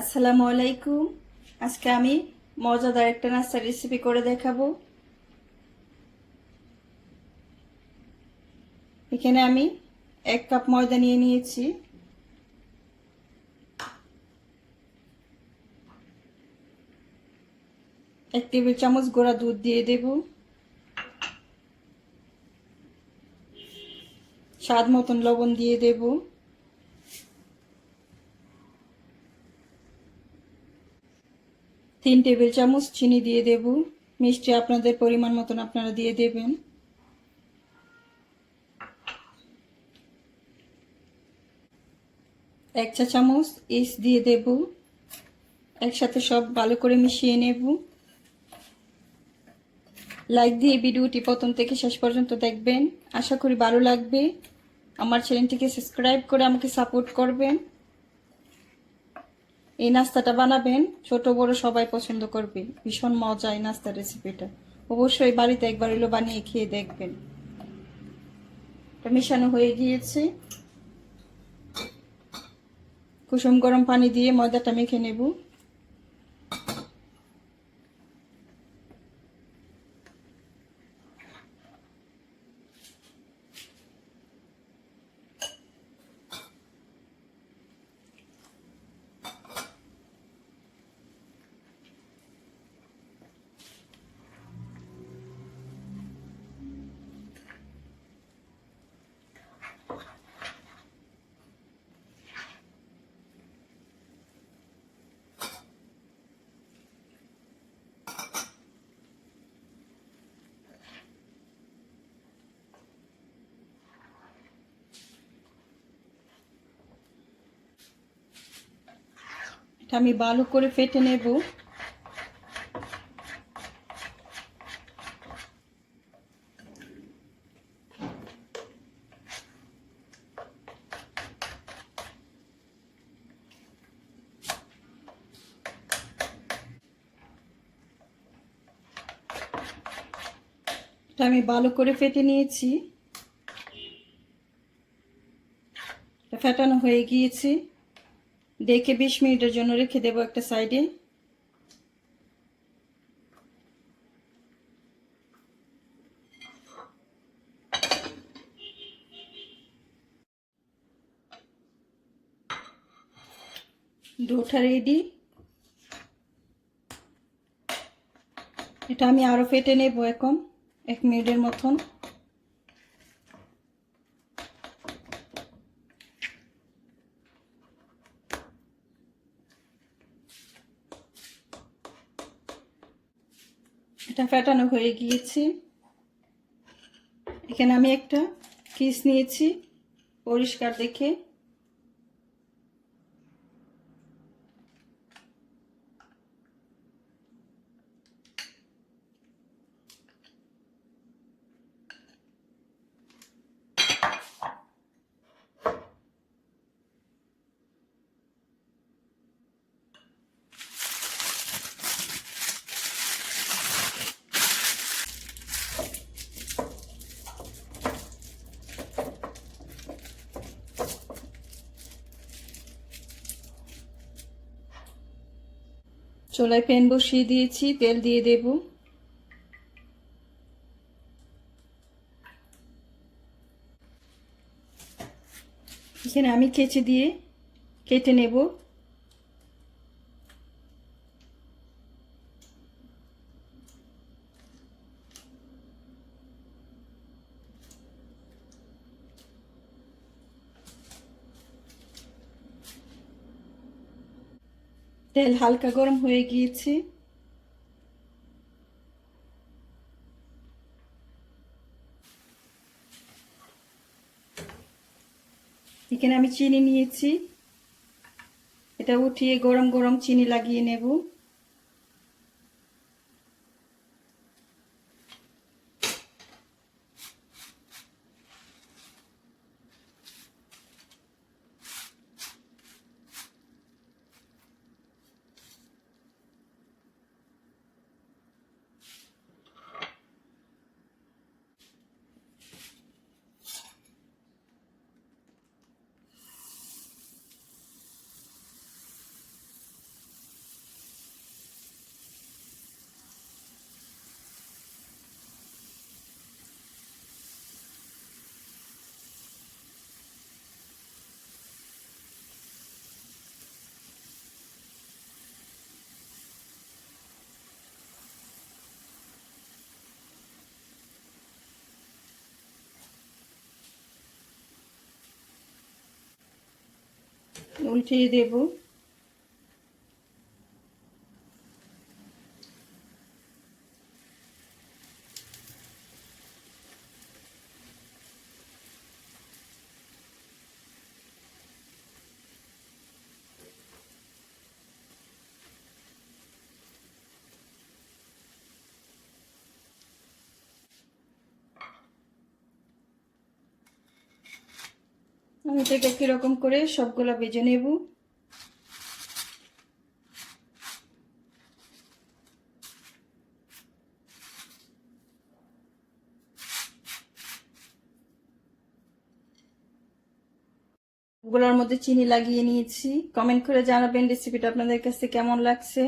আসসালামু আলাইকুম। আজকে আমি মজাদার একটা নাস্তার রেসিপি করে দেখাবো। এখানে আমি এক কাপ ময়দা নিয়ে নিয়েছি। এক টেবিল চামচ গোড়া দুধ দিয়ে দেব। স্বাদ মতন লবণ দিয়ে দেবো। তিন টেবিল চামচ চিনি দিয়ে দেব। মিষ্টি আপনাদের পরিমাণ মতন আপনারা দিয়ে দেবেন। এক চা চামচ ইস দিয়ে দেব। একসাথে সব ভালো করে মিশিয়ে নেব। লাইক দিয়ে ভিডিওটি প্রথম থেকে শেষ পর্যন্ত দেখবেন। আশা করি ভালো লাগবে। আমার চ্যানেলটিকে সাবস্ক্রাইব করে আমাকে সাপোর্ট করবেন। এই নাস্তাটা বানাবেন, ছোট বড় সবাই পছন্দ করবে। ভীষণ মজা এই নাস্তা রেসিপিটা। অবশ্যই বাড়িতে একবার এলো বানিয়ে খেয়ে দেখবেন। মেশানো হয়ে গিয়েছে। কুসুম গরম পানি দিয়ে ময়দাটা মেখে নেব। এটা আমি ভালো করে ফেটে নেব। আমি ভালো করে ফেটে নিয়েছি। ফেটানো হয়ে গিয়েছে। ডেকে বিশ মিনিটের জন্য রেখে দেবো একটা সাইডে। ডোটা রেডি এটা আমি আরও ফেটে নেব এখন, এক মিনিটের মতন। এটা ফেটানো হয়ে গিয়েছে। এখানে আমি একটা কিস নিয়েছি পরিষ্কার দেখে। চোলায় প্যান বসিয়ে দিয়েছি তেল দিয়ে দেব। এখানে আমি কেচে দিয়ে কেটে নেব। তেল হালকা গরম হয়ে গিয়েছে। এখানে আমি চিনি নিয়েছি। এটা উঠিয়ে গরম গরম চিনি লাগিয়ে নেব। উল্টিয়ে দেব। আমি এটাকে কীরকম করে সবগুলো বেজে নেব। গুলোর মধ্যে চিনি লাগিয়ে নিয়েছি। কমেন্ট করে জানাবেন রেসিপিটা আপনাদের কাছে কেমন লাগছে?